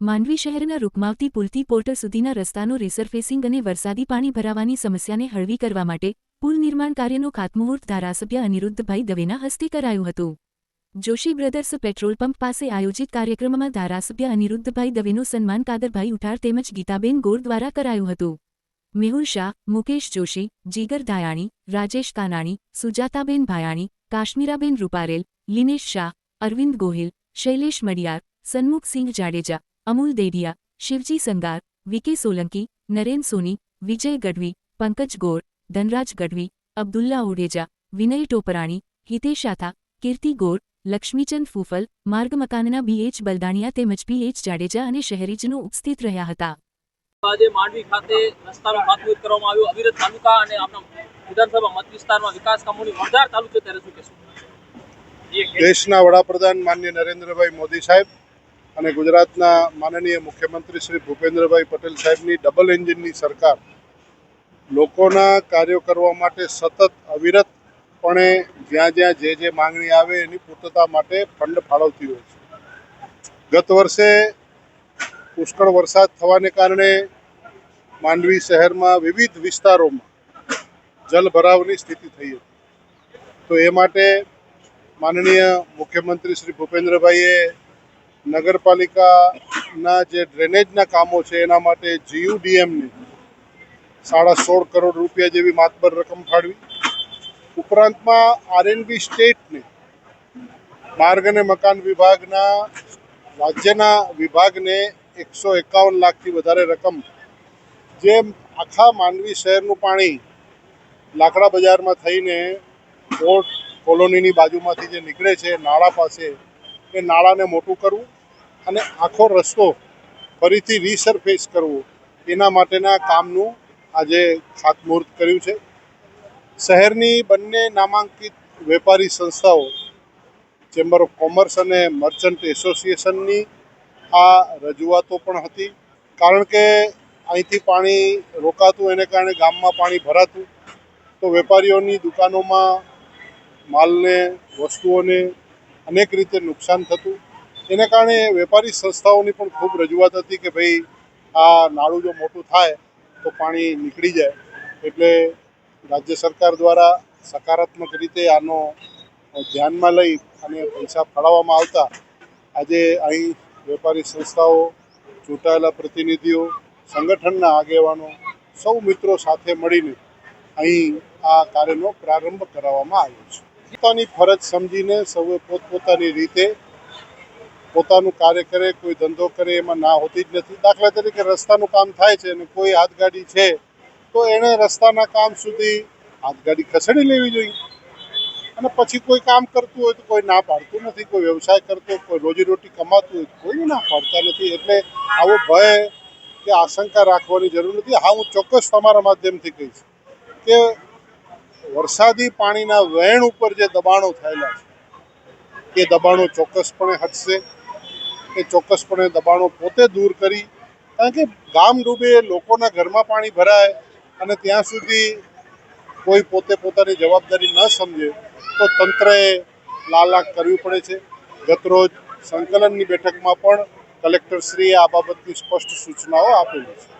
માંડવી શહેરના રૂકમાવતી પુલથી પોર્ટર સુધીના રસ્તાનો રિસરફેસિંગ અને વરસાદી પાણી ભરાવાની સમસ્યાને હળવી કરવા માટે પુલ નિર્માણ કાર્યનો ખાતમુહૂર્ત ધારાસભ્ય અનિરુદ્ધભાઈ દવેના હસ્તે કરાયું હતું. જોશી બ્રદર્સ પેટ્રોલ પંપ પાસે આયોજિત કાર્યક્રમમાં ધારાસભ્ય અનિરુદ્ધભાઈ દવેનું સન્માન કાદરભાઈ ઉઠાર તેમજ ગીતાબેન ગોર દ્વારા કરાયું હતું. મેહુલ શાહ, મુકેશ જોશી, જીગર ધાયાણી, રાજેશ કાનાણી, સુજાતાબેન ભાયાણી, કાશ્મીરાબેન રૂપારેલ, લિનેશ શાહ, અરવિંદ ગોહિલ, શૈલેષ મડિયાર, સન્મુખસિંહ જાડેજા અમૂલ દેડિયા શિવજી સંગાર વિકે સોલંકી નરેન સોની વિજય ગઢવી પંકજ ગોર ધનરાજ ગઢવી અબ્દુલ્લા ઓડેજા વિનય ટોપરાણી હિતેશ આથા કીર્તિ ગોર લક્ષ્મીચંદ ફૂફલ માર્ગ મકાનના બીએચ બલદાણિયા તેમજ પીએચ જાડેજા અને શહેરીજનો ઉપસ્થિત રહ્યા હતા. આજે માંડવી ખાતે રસ્તાનો ખાતમુહૂર્ત કરવામાં આવ્યો. અવિરત તાલુકા અને આપણા વિધાનસભા મત વિસ્તારમાં વિકાસ કામોની વણઝાર ચાલુ છે ત્યારે શું કહેશું દેશના વડાપ્રધાન માન્ય નરેન્દ્રભાઈ મોદી સાહેબ અને ગુજરાતના માનનીય મુખ્યમંત્રી શ્રી ભૂપેન્દ્રભાઈ પટેલ સાહેબની ડબલ એન્જિનની સરકાર લોકોના કાર્યો કરવા માટે સતત અવિરતપણે જ્યાં જ્યાં જે જે માંગણી આવે એની પૂર્તતા માટે ફંડ ફાળવતી હોય છે. ગત વર્ષે પુષ્કળ વરસાદ થવાને કારણે માંડવી શહેરમાં વિવિધ વિસ્તારોમાં જલભરાવની સ્થિતિ થઈ હતી. તો એ માટે માનનીય મુખ્યમંત્રી શ્રી ભૂપેન્દ્રભાઈએ નગરપાલિકાના જે ડ્રેનેજના કામો છે, એના માટે જીયુડીએમને સાડા સોળ કરોડ રૂપિયા જેવી માતબર રકમ ફાળવી. ઉપરાંતમાં આરએનબી સ્ટેટને માર્ગ અને મકાન વિભાગના, રાજ્યના વિભાગને એકસો એકાવન લાખથી વધારે રકમ જે આખા માંડવી શહેરનું પાણી લાકડા બજારમાં થઈને પોર્ટ કોલોનીની બાજુમાંથી જે નીકળે છે, નાળા પાસે એ નાળાને મોટું કરવું અને આખો રસ્તો ફરીથી રીસરફેસ કરવો. એના માટેના કામનું આજે ખાતમુહૂર્ત કર્યું છે. શહેરની બંને નામાંકિત વેપારી સંસ્થાઓ ચેમ્બર ઓફ કોમર્સ અને મર્ચન્ટ એસોસિએશનની આ રજૂઆતો પણ હતી. કારણ કે અહીંથી પાણી રોકાતું, એને કારણે ગામમાં પાણી ભરાતું. તો વેપારીઓની દુકાનોમાં માલને, વસ્તુઓને અનેક રીતે નુકસાન થતું. એને કારણે વેપારી સંસ્થાઓની પણ ખૂબ રજૂઆત હતી કે ભાઈ આ નાળું જો મોટું થાય તો પાણી નીકળી જાય. એટલે રાજ્ય સરકાર દ્વારા સકારાત્મક રીતે આનો ધ્યાનમાં લઈ અને પૈસા ફાળવવામાં આવતા આજે અહીં વેપારી સંસ્થાઓ, ચૂંટાયેલા પ્રતિનિધિઓ, સંગઠનના આગેવાનો, સૌ મિત્રો સાથે મળીને અહીં આ કાર્યનો પ્રારંભ કરાવવામાં આવ્યો છે. પોતાની ફરજ સમજીને સૌએ પોતપોતાની રીતે પોતાનું કાર્ય કરે, કોઈ ધંધો કરે, એમાં ના હોતી જ નથી. દાખલા તરીકે રસ્તાનું કામ થાય છે અને કોઈ હાથગાડી છે, તો એણે રસ્તાના કામ સુધી હાથગાડી ખસેડી લેવી જોઈએ. અને પછી કોઈ કામ કરતું હોય તો કોઈ ના પાડતું નથી, કોઈ વ્યવસાય કરતો કોઈ રોજીરોટી કમાતું હોય કોઈ ના પાડતા નથી. એટલે આવો ભય કે આશંકા રાખવાની જરૂર નથી. હા, હું ચોક્કસ તમારા માધ્યમથી કહીશ કે વરસાદી પાણીના વહેણ ઉપર જે દબાણો થયેલા છે, એ દબાણો ચોક્કસપણે હટશે. એ ચોક્કસપણે દબાણો પોતે દૂર કરી, કારણ કે ગામ ડૂબે, લોકોના ઘરમાં પાણી ભરાય અને ત્યાં સુધી કોઈ પોતે પોતાની જવાબદારી ન સમજે, તો તંત્રએ લાલાક કરવી પડે છે. ગતરોજ સંકલનની બેઠકમાં પણ કલેક્ટરશ્રીએ આ બાબતની સ્પષ્ટ સૂચનાઓ આપેલી છે.